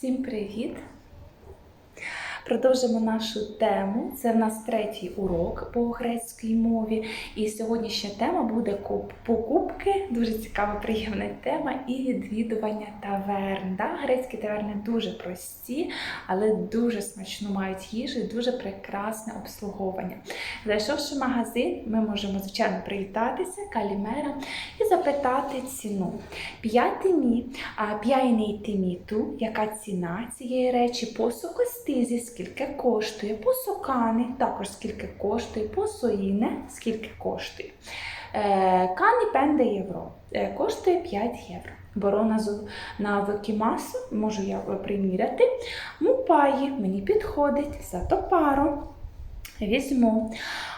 Всім привіт! Продовжимо нашу тему. Це в нас третій урок по грецькій мові. І сьогоднішня тема буде покупки, дуже цікава, приємна тема, і відвідування таверн. Да? Грецькі таверни дуже прості, але дуже смачну мають їжу і дуже прекрасне обслуговування. Зайшовши в магазин, ми можемо, звичайно, привітатися, калімера і запитати ціну. П'ятині, а п'яйний тиміту, яка ціна цієї речі, по сукостизі, скільки коштує, по сокани, також скільки коштує, по соїне, скільки коштує. Е, Кані пенде євро е, коштує 5 євро. Беру на, викімасу, можу я е, приміряти. Мупаї мені підходить, за пару. Візьму.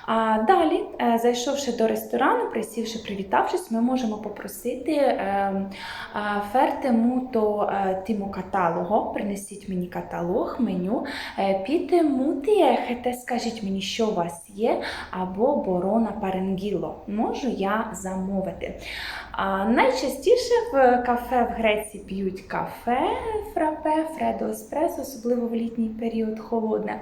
А далі, е, зайшовши до ресторану, присівши, привітавшись, ми можемо попросити е, е, ферте муто е, каталого. Принесіть мені каталог, меню. Е, Піте муті ехете, скажіть мені, що у вас є, або борона паренгіло. Можу я замовити. А найчастіше в кафе в Греції п'ють кафе, фрапе, фредо еспресо, особливо в літній період холодне.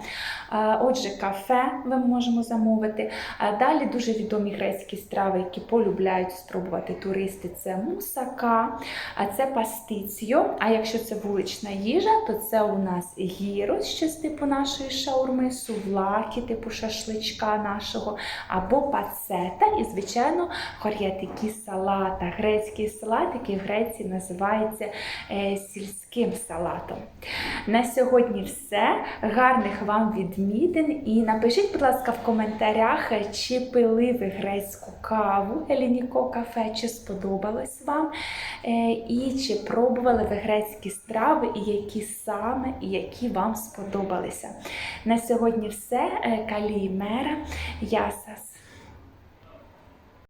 Отже, кафе ми можемо замовити. А далі дуже відомі грецькі страви, які полюбляють спробувати туристи. Це мусака, а це пастицьо. А якщо це вулична їжа, то це у нас гірос, щось типу нашої шаурми, сувлаки, типу шашличка нашого, або пацета, і, звичайно, хор'ятики салата. Грецький салат, який в Греції називається е, сільським салатом. На сьогодні все. Гарних вам відмітин. І напишіть, будь ласка, в коментарях, е, чи пили ви грецьку каву Елініко кафе, чи сподобалось вам, е, і чи пробували ви грецькі страви, і які саме, і які вам сподобалися. На сьогодні все. Калімера. Я Ясас.